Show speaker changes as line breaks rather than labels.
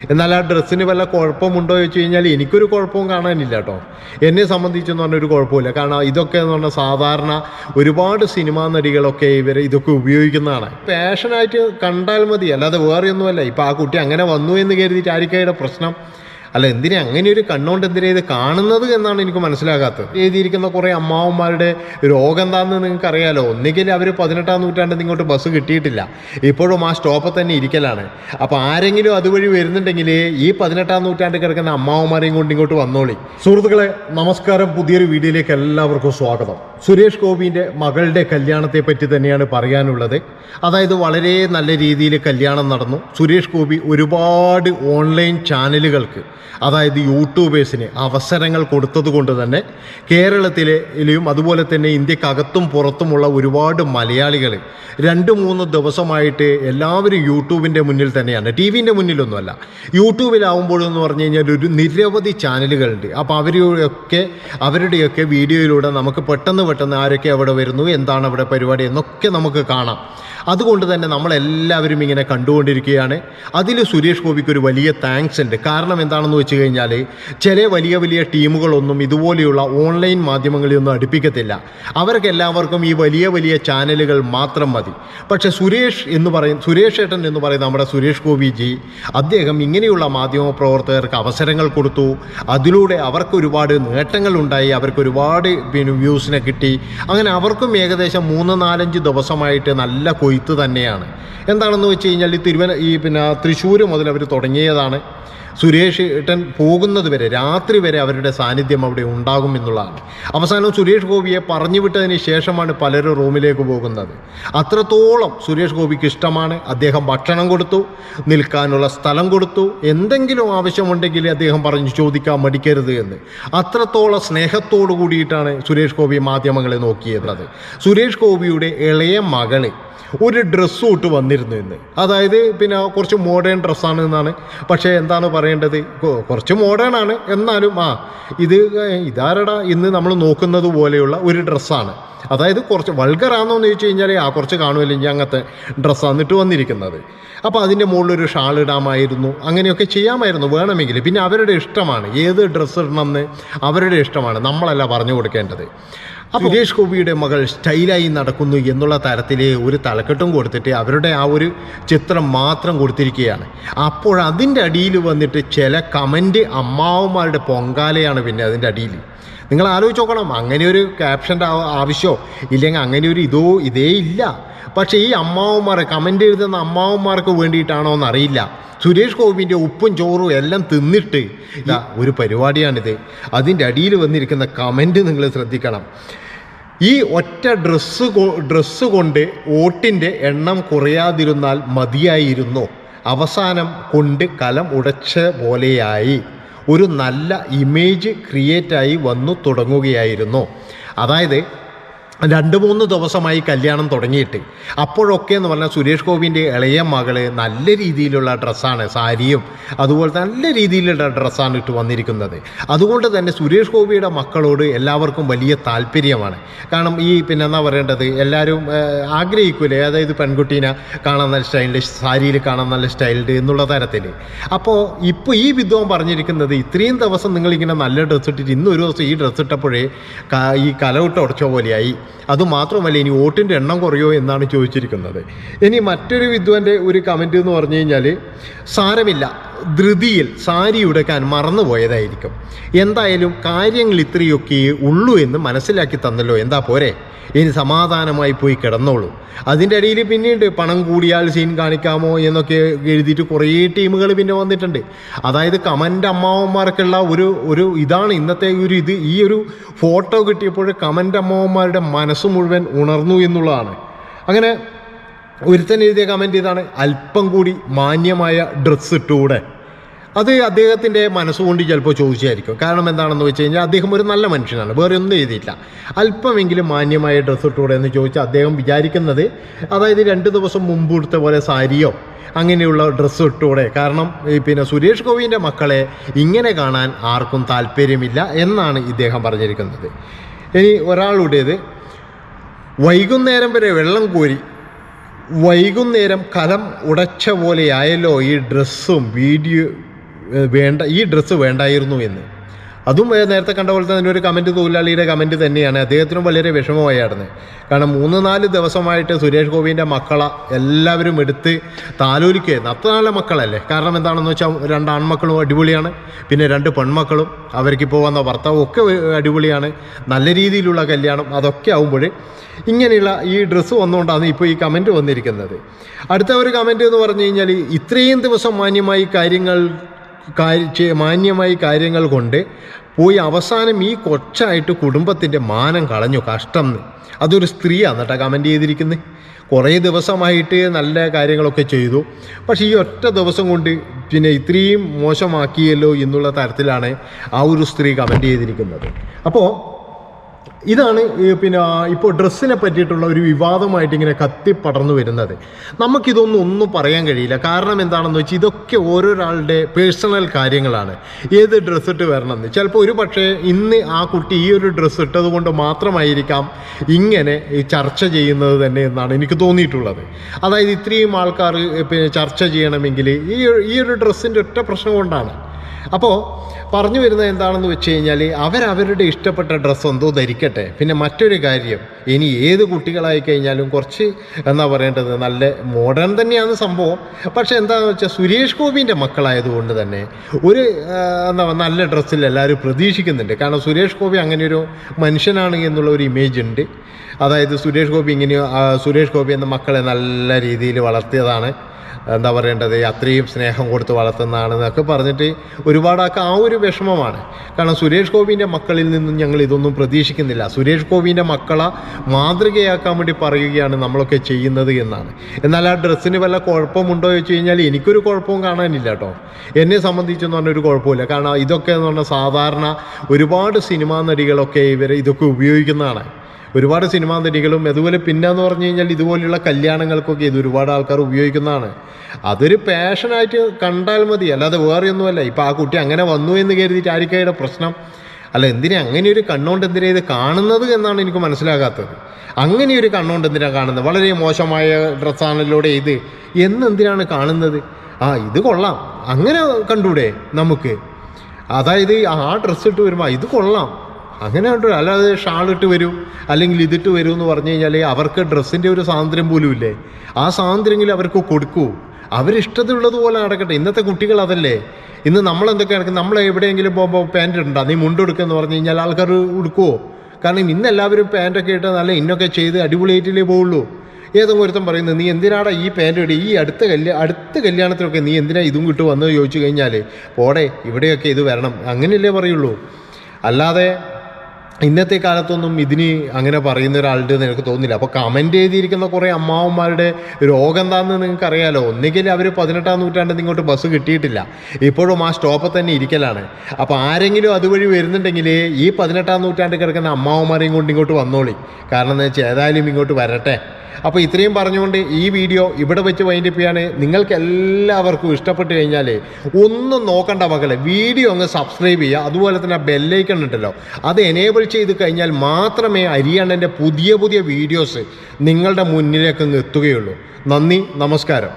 എന്നാൽ ആ ഡ്രസ്സിന് വല്ല കുഴപ്പമുണ്ടോ ചോദിച്ചു കഴിഞ്ഞാൽ എനിക്കൊരു കുഴപ്പവും കാണാനില്ല കേട്ടോ. എന്നെ സംബന്ധിച്ചെന്ന് പറഞ്ഞാൽ ഒരു കുഴപ്പമില്ല കാരണം ഇതൊക്കെ എന്ന് പറഞ്ഞാൽ സാധാരണ ഒരുപാട് സിനിമാ നടികളൊക്കെ ഇവർ ഇതൊക്കെ ഉപയോഗിക്കുന്നതാണ്. പാഷനായിട്ട് കണ്ടാൽ മതി. അല്ലാതെ വേറെ ഒന്നുമല്ല ഇപ്പം ആ കുട്ടി അങ്ങനെ വന്നു എന്ന് കരുതിയിട്ട് ആരിക്കയുടെ പ്രശ്നം? അല്ല എന്തിനാ അങ്ങനെ ഒരു കണ്ണുകൊണ്ട് എന്തിനാ ഇത് കാണുന്നത് എന്നാണ് എനിക്ക് മനസ്സിലാകാത്തത്. എഴുതിയിരിക്കുന്ന കുറേ അമ്മാവന്മാരുടെ രോഗം എന്താണെന്ന് നിങ്ങൾക്ക് അറിയാലോ? ഒന്നുകിൽ അവർ പതിനെട്ടാം നൂറ്റാണ്ടിൽ ഇങ്ങോട്ട് ബസ് കിട്ടിയിട്ടില്ല. ഇപ്പോഴും ആ സ്റ്റോപ്പിൽ തന്നെ ഇരിക്കലാണ്. അപ്പോൾ ആരെങ്കിലും അതുവഴി വരുന്നുണ്ടെങ്കിൽ ഈ പതിനെട്ടാം നൂറ്റാണ്ടിൽ കിടക്കുന്ന അമ്മാവന്മാരെയും കൊണ്ട് ഇങ്ങോട്ട് വന്നോളി. സുഹൃത്തുക്കളെ നമസ്കാരം. പുതിയൊരു വീഡിയോയിലേക്ക് എല്ലാവർക്കും സ്വാഗതം. സുരേഷ് ഗോപിന്റെ മകളുടെ കല്യാണത്തെ പറ്റി തന്നെയാണ് പറയാനുള്ളത്. അതായത് വളരെ നല്ല രീതിയിൽ കല്യാണം നടന്നു. സുരേഷ് ഗോപി ഒരുപാട് ഓൺലൈൻ ചാനലുകൾക്ക് അതായത് യൂട്യൂബേഴ്സിന് അവസരങ്ങൾ കൊടുത്തത് കൊണ്ട് തന്നെ കേരളത്തിലെയും അതുപോലെ തന്നെ ഇന്ത്യക്കകത്തും പുറത്തുമുള്ള ഒരുപാട് മലയാളികൾ രണ്ട് മൂന്ന് ദിവസമായിട്ട് എല്ലാവരും യൂട്യൂബിന്റെ മുന്നിൽ തന്നെയാണ്. ടി വിന്റെ മുന്നിലൊന്നുമല്ല. യൂട്യൂബിലാവുമ്പോഴെന്ന് പറഞ്ഞു കഴിഞ്ഞാൽ ഒരു നിരവധി ചാനലുകളുണ്ട്. അപ്പോൾ അവരെയൊക്കെ അവരുടെയൊക്കെ വീഡിയോയിലൂടെ നമുക്ക് പെട്ടെന്ന് പെട്ടെന്ന് ആരൊക്കെ അവിടെ വരുന്നു എന്താണ് അവിടെ പരിപാടി എന്നൊക്കെ നമുക്ക് കാണാം. അതുകൊണ്ട് തന്നെ നമ്മളെല്ലാവരും ഇങ്ങനെ കണ്ടുകൊണ്ടിരിക്കുകയാണ്. അതിൽ സുരേഷ് ഗോപിക്ക് ഒരു വലിയ താങ്ക്സ് ഉണ്ട്. കാരണം എന്താണെന്ന് വെച്ച് കഴിഞ്ഞാൽ ചില വലിയ വലിയ ടീമുകളൊന്നും ഇതുപോലെയുള്ള ഓൺലൈൻ മാധ്യമങ്ങളിലൊന്നും അടുപ്പിക്കത്തില്ല. അവർക്ക് എല്ലാവർക്കും ഈ വലിയ വലിയ ചാനലുകൾ മാത്രം മതി. പക്ഷേ സുരേഷ് എന്ന് പറയും സുരേഷ് ഏട്ടൻ എന്ന് പറയുന്ന നമ്മുടെ സുരേഷ് ഗോപിജി അദ്ദേഹം ഇങ്ങനെയുള്ള മാധ്യമ പ്രവർത്തകർക്ക് അവസരങ്ങൾ കൊടുത്തു. അതിലൂടെ അവർക്ക് ഒരുപാട് നേട്ടങ്ങൾ ഉണ്ടായി അവർക്ക് ഒരുപാട് പിന്നെ വ്യൂസിനെ കിട്ടി. അങ്ങനെ അവർക്കും ഏകദേശം മൂന്ന് നാലഞ്ച് ദിവസമായിട്ട് നല്ല കൊയ്ത്ത് തന്നെയാണ്. എന്താണെന്ന് വെച്ച് കഴിഞ്ഞാൽ ഈ തിരുവന ഈ പിന്നെ തൃശ്ശൂർ മുതൽ അവർ തുടങ്ങിയതാണ്. സുരേഷ് ഏട്ടൻ പോകുന്നത് വരെ രാത്രി വരെ അവരുടെ സാന്നിധ്യം അവിടെ ഉണ്ടാകും എന്നുള്ളതാണ്. അവസാനം സുരേഷ് ഗോപിയെ പറഞ്ഞു വിട്ടതിന് ശേഷമാണ് പലരും റൂമിലേക്ക് പോകുന്നത്. അത്രത്തോളം സുരേഷ് ഗോപിക്ക് ഇഷ്ടമാണ്. അദ്ദേഹം ഭക്ഷണം കൊടുത്തു നിൽക്കാനുള്ള സ്ഥലം കൊടുത്തു. എന്തെങ്കിലും ആവശ്യമുണ്ടെങ്കിൽ അദ്ദേഹം പറഞ്ഞു ചോദിക്കാൻ മടിക്കരുത് എന്ന്. അത്രത്തോളം സ്നേഹത്തോടു കൂടിയിട്ടാണ് സുരേഷ് ഗോപി മാധ്യമങ്ങളെ നോക്കിയത് സുരേഷ് ഗോപിയുടെ ഇളയ മകൾ ഒരു ഡ്രസ്സും ഇട്ട് വന്നിരുന്നു ഇന്ന്. അതായത് പിന്നെ കുറച്ച് മോഡേൺ ഡ്രസ്സാണ് എന്നാണ്. പക്ഷേ എന്താണ് പറയേണ്ടത്? കുറച്ച് മോഡേൺ ആണ്. എന്നാലും ആ ഇത് ഇതാരടാ ഇന്ന് നമ്മൾ നോക്കുന്നത് പോലെയുള്ള ഒരു ഡ്രസ്സാണ് അതായത് കുറച്ച് വൾഗറാണോ എന്ന് ചോദിച്ചു കഴിഞ്ഞാൽ ആ കുറച്ച് കാണുമല്ലോ ഇനി അങ്ങനത്തെ ഡ്രസ്സാണ് ഇട്ട് വന്നിരിക്കുന്നത്. അപ്പോൾ അതിന്റെ മുകളിലൊരു ഷാൾ ഇടാമായിരുന്നു. അങ്ങനെയൊക്കെ ചെയ്യാമായിരുന്നു വേണമെങ്കിൽ. പിന്നെ അവരുടെ ഇഷ്ടമാണ്. ഏത് ഡ്രസ്സ് ഇടണമെന്ന് അവരുടെ ഇഷ്ടമാണ്. നമ്മളല്ല പറഞ്ഞു കൊടുക്കേണ്ടത്. അപ്പോൾ സുരേഷ് ഗോപിയുടെ മകൾ സ്റ്റൈലായി നടക്കുന്നു എന്നുള്ള തരത്തിലെ ഒരു തലക്കെട്ടും കൊടുത്തിട്ട് അവരുടെ ആ ഒരു ചിത്രം മാത്രം കൊടുത്തിരിക്കുകയാണ്. അപ്പോൾ അതിന്റെ അടിയിൽ വന്നിട്ട് ചില കമന്റ് അമ്മാവന്മാരുടെ പൊങ്കാലയാണ് പിന്നെ അതിന്റെ അടിയിൽ. നിങ്ങൾ ആലോചിച്ച് നോക്കണം അങ്ങനെ ഒരു ക്യാപ്ഷന്റെ ആവശ്യമോ ഇല്ലെങ്കിൽ അങ്ങനെ ഒരു ഇതോ ഇതേ ഇല്ല. പക്ഷേ ഈ അമ്മാവന്മാർ കമന്റ് എഴുതുന്ന അമ്മാവന്മാർക്ക് വേണ്ടിയിട്ടാണോ എന്നറിയില്ല. സുരേഷ് ഗോപിന്റെ ഉപ്പും ചോറും എല്ലാം തിന്നിട്ട് ഒരു പരിപാടിയാണിത്. അതിന്റെ അടിയിൽ വന്നിരിക്കുന്ന കമന്റ് നിങ്ങൾ ശ്രദ്ധിക്കണം. ഈ ഒറ്റ ഡ്രസ്സ് ഡ്രസ്സ് കൊണ്ട് വോട്ടിന്റെ എണ്ണം കുറയാതിരുന്നാൽ മതിയായിരുന്നു. അവസാനം കൊണ്ട് കലം ഉടച്ച പോലെയായി. ഒരു നല്ല ഇമേജ് ക്രിയേറ്റായി വന്നു തുടങ്ങുകയായിരുന്നു. അതായത് രണ്ട് മൂന്ന് ദിവസമായി കല്യാണം തുടങ്ങിയിട്ട്. അപ്പോഴൊക്കെ എന്ന് പറഞ്ഞാൽ സുരേഷ് ഗോപിന്റെ ഇളയ മകൾ നല്ല രീതിയിലുള്ള ഡ്രസ്സാണ് സാരിയും അതുപോലെ നല്ല രീതിയിലുള്ള ഡ്രസ്സാണ് ഇട്ട് വന്നിരിക്കുന്നത്. അതുകൊണ്ട് തന്നെ സുരേഷ് ഗോപിയുടെ മക്കളോട് എല്ലാവർക്കും വലിയ താല്പര്യമാണ്. കാരണം ഈ പിന്നെ എന്നാ പറയേണ്ടത് എല്ലാവരും ആഗ്രഹിക്കൂലേ? അതായത് പെൺകുട്ടീനെ കാണാൻ നല്ല സ്റ്റൈലിൽ സാരിയിൽ കാണാൻ നല്ല സ്റ്റൈൽഡ് എന്നുള്ള തരത്തിൽ. അപ്പോൾ ഇപ്പോൾ ഈ വിദ്വാൻ പറഞ്ഞിരിക്കുന്നത് ഇത്രയും ദിവസം നിങ്ങളിങ്ങനെ നല്ല ഡ്രസ്സ് ഇട്ടിട്ട് ഇന്നൊരു ദിവസം ഈ ഡ്രസ്സ് ഇട്ടപ്പോഴേ ഈ കലവിട്ട് ഉടച്ച പോലെയായി. അതുമാത്രമല്ല ഇനി വോട്ടിന്റെ എണ്ണം കുറയോ എന്നാണ് ചോദിച്ചിരിക്കുന്നത്. ഇനി മറ്റൊരു വിദ്വാന്റെ ഒരു കമന്റ് എന്ന് പറഞ്ഞു കഴിഞ്ഞാൽ സാരമില്ല. ധൃതിയിൽ സാരി ഉടക്കാൻ മറന്നുപോയതായിരിക്കും. എന്തായാലും കാര്യങ്ങൾ ഇത്രയൊക്കെ ഉള്ളൂ എന്ന് മനസ്സിലാക്കി തന്നല്ലോ. എന്താ പോരെ? ഇനി സമാധാനമായി പോയി കിടന്നോളൂ. അതിന്റെ ഇടയിൽ പിന്നീട് പണം കൂടിയാൽ സീൻ കാണിക്കാമോ എന്നൊക്കെ എഴുതിയിട്ട് കുറേ ടീമുകൾ പിന്നെ വന്നിട്ടുണ്ട്. അതായത് കമന്റ് അമ്മാവന്മാർക്കുള്ള ഒരു ഒരു ഇതാണ് ഇന്നത്തെ ഒരു ഇത്. ഈ ഒരു ഫോട്ടോ കിട്ടിയപ്പോൾ കമന്റ് അമ്മാവന്മാരുടെ മനസ്സ് മുഴുവൻ ഉണർന്നു എന്നുള്ളതാണ്. അങ്ങനെ ഒരുത്തൻ എഴുതിയ കമന്റ് ഇതാണ്. അല്പം കൂടി മാന്യമായ ഡ്രസ്സ് ഇട്ടുകൂടെ അത് അദ്ദേഹത്തിന്റെ മനസ്സുകൊണ്ട് ചിലപ്പോൾ ചോദിച്ചായിരിക്കും. കാരണം എന്താണെന്ന് വെച്ച് കഴിഞ്ഞാൽ അദ്ദേഹം ഒരു നല്ല മനുഷ്യനാണ്. വേറെ ഒന്നും എഴുതിയില്ല അല്പമെങ്കിലും മാന്യമായ ഡ്രസ്സ് ഇട്ടുകൂടെ എന്ന് ചോദിച്ചാൽ അദ്ദേഹം വിചാരിക്കുന്നത് അതായത് രണ്ട് ദിവസം മുമ്പ് എടുത്ത പോലെ സാരിയോ അങ്ങനെയുള്ള ഡ്രസ്സ് ഇട്ടുകൂടെ കാരണം പിന്നെ സുരേഷ് ഗോപിന്റെ മക്കളെ ഇങ്ങനെ കാണാൻ ആർക്കും താല്പര്യമില്ല എന്നാണ് ഇദ്ദേഹം പറഞ്ഞിരിക്കുന്നത്. ഇനി ഒരാളുടേത് വൈകുന്നേരം വരെ വെള്ളം കോരി വൈകുന്നേരം കലം ഉടച്ച പോലെയായല്ലോ ഈ ഡ്രസ്സും വീഡിയോ വേണ്ട ഈ ഡ്രസ്സ് വേണ്ടായിരുന്നു എന്ന്. അതും നേരത്തെ കണ്ട പോലെ തന്നെ ഒരു കമന്റ് തൊഴിലാളിയുടെ കമന്റ് തന്നെയാണ്. അദ്ദേഹത്തിനും വളരെ വിഷമമായിരുന്നു. കാരണം മൂന്ന് നാല് ദിവസമായിട്ട് സുരേഷ് ഗോപിന്റെ മക്കളെ എല്ലാവരും എടുത്ത് താലോലിക്കുകയായിരുന്നു. അത്ര നല്ല മക്കളല്ലേ? കാരണം എന്താണെന്ന് വെച്ചാൽ രണ്ട് ആൺമക്കളും അടിപൊളിയാണ്. പിന്നെ രണ്ട് പെൺമക്കളും. അവർക്കിപ്പോൾ വന്ന ഭർത്താവും ഒക്കെ അടിപൊളിയാണ്. നല്ല രീതിയിലുള്ള കല്യാണം അതൊക്കെ ആകുമ്പോൾ ഇങ്ങനെയുള്ള ഈ ഡ്രസ്സ് വന്നുകൊണ്ടാണ് ഇപ്പോൾ ഈ കമന്റ് വന്നിരിക്കുന്നത്. അടുത്ത ഒരു കമന്റ് എന്ന് പറഞ്ഞു കഴിഞ്ഞാൽ ഇത്രയും ദിവസം മാന്യമായി കാര്യങ്ങൾ മാന്യമായി കാര്യങ്ങൾ കൊണ്ട് പോയി അവസാനം ഈ കൊച്ചായിട്ട് കുടുംബത്തിന്റെ മാനം കളഞ്ഞു. കഷ്ടം. അതൊരു സ്ത്രീയാണ് കേട്ടോ കമന്റ് ചെയ്തിരിക്കുന്നത് കുറേ ദിവസമായിട്ട് നല്ല കാര്യങ്ങളൊക്കെ ചെയ്തു. പക്ഷേ ഈ ഒറ്റ ദിവസം കൊണ്ട് പിന്നെ ഇത്രയും മോശമാക്കിയല്ലോ എന്നുള്ള തരത്തിലാണ് ആ ഒരു സ്ത്രീ കമന്റ് ചെയ്തിരിക്കുന്നത്. അപ്പോൾ ഇതാണ് പിന്നെ ഇപ്പോൾ ഡ്രസ്സിനെ പറ്റിയിട്ടുള്ള ഒരു വിവാദമായിട്ട് ഇങ്ങനെ കത്തിപ്പടർന്നു വരുന്നത്. നമുക്കിതൊന്നും ഒന്നും പറയാൻ കഴിയില്ല. കാരണം എന്താണെന്ന് വെച്ചാൽ ഇതൊക്കെ ഓരോരാളുടെ പേഴ്സണൽ കാര്യങ്ങളാണ്. ഏത് ഡ്രസ്സ് ഇട്ട് വരണമെന്ന്. ചിലപ്പോൾ ഒരു പക്ഷേ ഇന്ന് ആ കുട്ടി ഈ ഒരു ഡ്രസ്സ് ഇട്ടത് കൊണ്ട് മാത്രമായിരിക്കാം ഇങ്ങനെ ചർച്ച ചെയ്യുന്നത് തന്നെ എന്നാണ് എനിക്ക് തോന്നിയിട്ടുള്ളത്. അതായത് ഇത്രയും ആൾക്കാർ പിന്നെ ചർച്ച ചെയ്യണമെങ്കിൽ ഈ ഈ ഒരു ഡ്രസ്സിന്റെ ഒറ്റ പ്രശ്നം കൊണ്ടാണ്. അപ്പോൾ പറഞ്ഞു വരുന്നത് എന്താണെന്ന് വെച്ച് കഴിഞ്ഞാൽ അവരവരുടെ ഇഷ്ടപ്പെട്ട ഡ്രസ്സ് എന്തോ ധരിക്കട്ടെ. പിന്നെ മറ്റൊരു കാര്യം ഇനി ഏത് കുട്ടികളായി കഴിഞ്ഞാലും കുറച്ച് എന്താ പറയേണ്ടത് നല്ല മോഡേൺ തന്നെയാണ് സംഭവം. പക്ഷെ എന്താണെന്ന് വെച്ചാൽ സുരേഷ് ഗോപിന്റെ മക്കളായതുകൊണ്ട് തന്നെ ഒരു എന്താ നല്ല ഡ്രസ്സിൽ എല്ലാവരും പ്രതീക്ഷിക്കുന്നുണ്ട്. കാരണം സുരേഷ് ഗോപി അങ്ങനെ ഒരു മനുഷ്യനാണ് എന്നുള്ള ഒരു ഇമേജ് ഉണ്ട്. അതായത് സുരേഷ് ഗോപി ഇങ്ങനെ സുരേഷ് ഗോപി എന്ന മക്കളെ നല്ല രീതിയിൽ വളർത്തിയതാണ്. എന്താ പറയേണ്ടത്? അത്രയും സ്നേഹം കൊടുത്ത് വളർത്തുന്നതാണെന്നൊക്കെ പറഞ്ഞിട്ട് ഒരുപാടൊക്കെ ആ ഒരു വിഷമമാണ്. കാരണം സുരേഷ് ഗോപിന്റെ മക്കളിൽ നിന്നും ഞങ്ങൾ ഇതൊന്നും പ്രതീക്ഷിക്കുന്നില്ല. സുരേഷ് ഗോപിന്റെ മക്കളെ മാതൃകയാക്കാൻ വേണ്ടി പറയുകയാണ് നമ്മളൊക്കെ ചെയ്യുന്നത് എന്നാണ്. എന്നാൽ ആ ഡ്രസ്സിന് വല്ല കുഴപ്പമുണ്ടോ എന്ന് വെച്ച് കഴിഞ്ഞാൽ എനിക്കൊരു കുഴപ്പവും കാണാനില്ല കേട്ടോ. എന്നെ സംബന്ധിച്ചെന്ന് പറഞ്ഞാൽ ഒരു കുഴപ്പമില്ല കാരണം ഇതൊക്കെ എന്ന് പറഞ്ഞാൽ സാധാരണ ഒരുപാട് സിനിമാ നടികളൊക്കെ ഇവർ ഇതൊക്കെ ഉപയോഗിക്കുന്നതാണ്. ഒരുപാട് സിനിമാ നടികളും അതുപോലെ പിന്നെന്ന് പറഞ്ഞു കഴിഞ്ഞാൽ ഇതുപോലെയുള്ള കല്യാണങ്ങൾക്കൊക്കെ ഇത് ഒരുപാട് ആൾക്കാർ ഉപയോഗിക്കുന്നതാണ്. അതൊരു പാഷനായിട്ട് കണ്ടാൽ മതി. അല്ലാതെ വേറെയൊന്നുമല്ല. ഇപ്പം ആ കുട്ടി അങ്ങനെ വന്നു എന്ന് കരുതിയിട്ട് ആയിരിക്കും പ്രശ്നം? അല്ല എന്തിനാ അങ്ങനെ ഒരു കണ്ണുകൊണ്ട് എന്തിനാ ഇത് കാണുന്നത് എന്നാണ് എനിക്ക് മനസ്സിലാകാത്തത്. അങ്ങനെ ഒരു കണ്ണുകൊണ്ട് എന്തിനാണ് കാണുന്നത്? വളരെ മോശമായ ഡ്രസ്സാണല്ലോടെ ഇത്. എന്നെന്തിനാണ് കാണുന്നത്? ആ ഇത് കൊള്ളാം. അങ്ങനെ കണ്ടൂടെ നമുക്ക്. അതായത് ആ ഡ്രസ്സ് ഇട്ട് വരുമ്പോൾ ഇത് കൊള്ളാം. അങ്ങനെ ഉണ്ടോ. അല്ലാതെ ഷാളിട്ട് വരൂ അല്ലെങ്കിൽ ഇതിട്ട് വരൂ എന്ന് പറഞ്ഞു കഴിഞ്ഞാൽ അവർക്ക് ഡ്രസ്സിന്റെ ഒരു സ്വാതന്ത്ര്യം പോലും ഇല്ലേ? ആ സ്വാതന്ത്ര്യമെങ്കിലും അവർക്ക് കൊടുക്കൂ. അവരിഷ്ടത്തിലുള്ളതുപോലെ നടക്കട്ടെ. ഇന്നത്തെ കുട്ടികൾ അതല്ലേ? ഇന്ന് നമ്മൾ എന്തൊക്കെ നടക്കും? നമ്മൾ എവിടെയെങ്കിലും പോകുമ്പോൾ പാന്റ് ഇടണ്ട? നീ മുണ്ടെടുക്കുമെന്ന് പറഞ്ഞു കഴിഞ്ഞാൽ ആൾക്കാർ ഉടുക്കുമോ കാരണം ഇന്ന് എല്ലാവരും പാന്റൊക്കെ ഇട്ട് നല്ല ഇന്നൊക്കെ ചെയ്ത് അടിപൊളിയായിട്ടില്ലേ പോവുള്ളൂ. ഏതെങ്കിലും ഒരുത്തം പറയുന്നത് നീ എന്തിനാടാ ഈ പാന്റ് ഇടി? ഈ അടുത്ത കല്യാ അടുത്ത കല്യാണത്തിലൊക്കെ നീ എന്തിനാ ഇതും കിട്ടു വന്ന് ചോദിച്ചു കഴിഞ്ഞാൽ പോടെ ഇവിടെയൊക്കെ ഇത് വരണം. അങ്ങനെയല്ലേ പറയുള്ളൂ. അല്ലാതെ ഇന്നത്തെ കാലത്തൊന്നും ഇതിന് അങ്ങനെ പറയുന്ന ഒരാളുടെ എനിക്ക് തോന്നുന്നില്ല. അപ്പോൾ കമന്റ് ചെയ്തിരിക്കുന്ന കുറേ അമ്മാവന്മാരുടെ രോഗം എന്താണെന്ന് നിങ്ങൾക്ക് അറിയാലോ? ഒന്നുകിൽ അവർ പതിനെട്ടാം നൂറ്റാണ്ടിൽ ഇങ്ങോട്ട് ബസ് കിട്ടിയിട്ടില്ല. ഇപ്പോഴും ആ സ്റ്റോപ്പിൽ തന്നെ ഇരിക്കലാണ്. അപ്പോൾ ആരെങ്കിലും അതുവഴി വരുന്നുണ്ടെങ്കിൽ ഈ പതിനെട്ടാം നൂറ്റാണ്ടിൽ കിടക്കുന്ന അമ്മാവന്മാരെയും കൊണ്ട് ഇങ്ങോട്ട് വന്നോളി. കാരണം എന്ന് വെച്ചാൽ ഏതായാലും ഇങ്ങോട്ട് വരട്ടെ. അപ്പോൾ ഇത്രയും പറഞ്ഞുകൊണ്ട് ഈ വീഡിയോ ഇവിടെ വെച്ച് വൈൻഡപ്പ് നിങ്ങൾക്ക് എല്ലാവർക്കും ഇഷ്ടപ്പെട്ട് കഴിഞ്ഞാൽ ഒന്നും നോക്കണ്ട മക്കളെ. വീഡിയോ അങ്ങ് സബ്സ്ക്രൈബ് ചെയ്യുക. അതുപോലെ തന്നെ ബെല്ലൈക്കൺ ഉണ്ടല്ലോ. അത് എനേബിൾ ചെയ്ത് കഴിഞ്ഞാൽ മാത്രമേ അരിയണ്ണന്റെ പുതിയ പുതിയ വീഡിയോസ് നിങ്ങളുടെ മുന്നിലേക്ക് അങ്ങ് എത്തുകയുള്ളൂ. നന്ദി നമസ്കാരം.